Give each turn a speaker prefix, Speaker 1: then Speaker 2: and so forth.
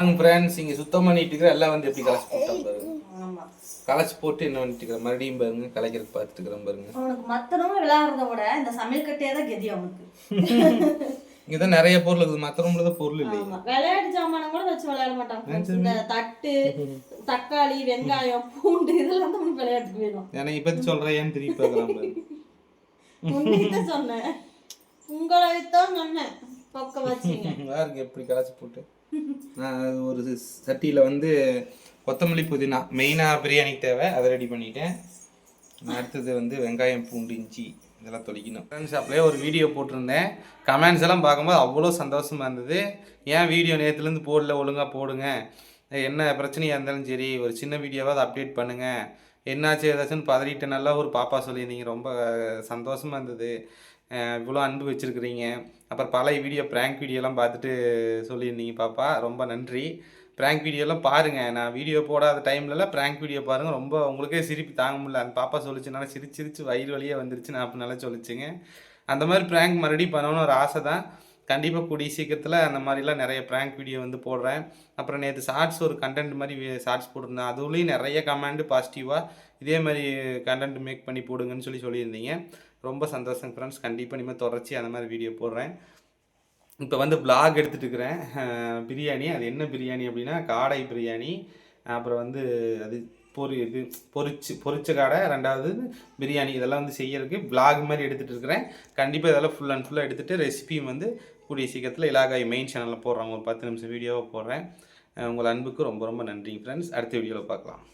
Speaker 1: Friends இங்கே சுத்தம் பண்ணிட்டு இருக்கிற எல்லாம் வந்து எப்படி கலைச்சு போட்டா பாருங்க.
Speaker 2: ஆமா.
Speaker 1: கலைச்சு போட்டு என்ன பண்ணிட்டு இருக்கிற மறுபடியும் பாருங்க கலைக்கிறதுக்கு பார்த்துட்டு இருக்கிறேன் பாருங்க.
Speaker 2: அவனுக்கு மத்தனமும் விளையாடுறத விட இந்த சமையல் கட்டையே தான் கெதி அவனுக்கு.
Speaker 1: இங்கே தான் நிறைய பொருள் இருக்குது மற்ற ரூமில் தான் பொருள் இல்லை
Speaker 2: ஆமா. விளையாட்டு சாமானம் கூட வச்சு விளையாட மாட்டான் friends. இந்த தட்டு தக்காளி வெங்காயம் பூண்டு இதெல்லாம் தான் அவனுக்கு விளையாட்டுக்கு வேணும்.
Speaker 1: எனக்கு பற்றி சொல்கிறேன் ஏன்னு திருப்பி பார்க்கலாம்
Speaker 2: சொன்னேன். உங்களைத்தான் சொன்னேன். பக்க வச்சீங்க
Speaker 1: பாருங்க எப்படி கலைச்சு போட்டு? ஒரு சட்டியில் வந்து கொத்தமல்லி புதினா மெயினாக பிரியாணிக்கு தேவை. அதை ரெடி பண்ணிட்டேன். அடுத்தது வந்து வெங்காயம் பூண்டு இஞ்சி இதெல்லாம் தொளிக்கணும். ஃப்ரெண்ட்ஸ் அப்படியே ஒரு வீடியோ போட்டிருந்தேன். கமெண்ட்ஸ் எல்லாம் பார்க்கும்போது அவ்வளோ சந்தோஷமாக இருந்தது. ஏன் வீடியோ நேற்றுலேருந்து போடல? ஒழுங்காக போடுங்க. என்ன பிரச்சனையாக இருந்தாலும் சரி ஒரு சின்ன வீடியோவாக அப்டேட் பண்ணுங்கள் என்னாச்சு ஏதாச்சும் பதறிட்டு நல்லா ஒரு பாப்பா சொல்லியிருந்தீங்க. ரொம்ப சந்தோஷமாக இருந்தது. இவ்வளோ அன்பு வச்சுருக்கிறீங்க. அப்புறம் பழைய வீடியோ ப்ராங்க் வீடியோலாம் பார்த்துட்டு சொல்லியிருந்தீங்க பாப்பா. ரொம்ப நன்றி. ப்ராங்க் வீடியோலாம் பாருங்கள் நான் வீடியோ போடாத டைம்லலாம் ப்ராங்க் வீடியோ பாருங்கள் ரொம்ப உங்களுக்கே சிரிப்பு தாங்க முடியல. அந்த பாப்பா சொல்லிச்சுனால சிரிச்சு சிரிச்சு வயிறு வழியே வந்துருச்சு நான் அப்படினால சொல்லிச்சுங்க. அந்த மாதிரி ப்ராங்க் மறுபடியும் பண்ணணும்னு ஒரு ஆசை தான். கண்டிப்பாக கூடிய சீக்கிரத்தில் அந்த மாதிரிலாம் நிறைய ப்ராங்க் வீடியோ வந்து போடுறேன். அப்புறம் நேற்று ஷார்ட்ஸ் ஒரு கண்டென்ட் மாதிரி ஷார்ட்ஸ் போட்டிருந்தேன். அதுலேயும் நிறைய கமெண்ட் பாசிட்டிவாக இதே மாதிரி கண்டென்ட் மேக் பண்ணி போடுங்கன்னு சொல்லி சொல்லியிருந்தீங்க. ரொம்ப சந்தோஷம் ஃப்ரெண்ட்ஸ் கண்டிப்பாக இனிமேல் தொடர்ச்சி அந்த மாதிரி வீடியோ போடுறேன். இப்போ வந்து பிளாக் எடுத்துகிட்டு இருக்கிறேன். பிரியாணி. அது என்ன பிரியாணி அப்படின்னா காடை பிரியாணி. அப்புறம் வந்து அது பொரி இது பொரிச்சு பொரிச்ச கடை ரெண்டாவது பிரியாணி இதெல்லாம் வந்து செய்யறதுக்கு பிளாக் மாதிரி எடுத்துகிட்டு இருக்கிறேன். கண்டிப்பாக இதெல்லாம் ஃபுல் அண்ட் ஃபுல்லாக எடுத்துகிட்டு ரெசிபியும் வந்து கூடிய சீக்கிரத்தில் இலாகாய் மெயின் சேனலில் போடுறாங்க ஒரு பத்து நிமிஷம் வீடியோவை போடுறேன். உங்கள் அன்புக்கு ரொம்ப ரொம்ப நன்றி ஃப்ரெண்ட்ஸ் அடுத்த வீடியோவில் பார்க்கலாம்.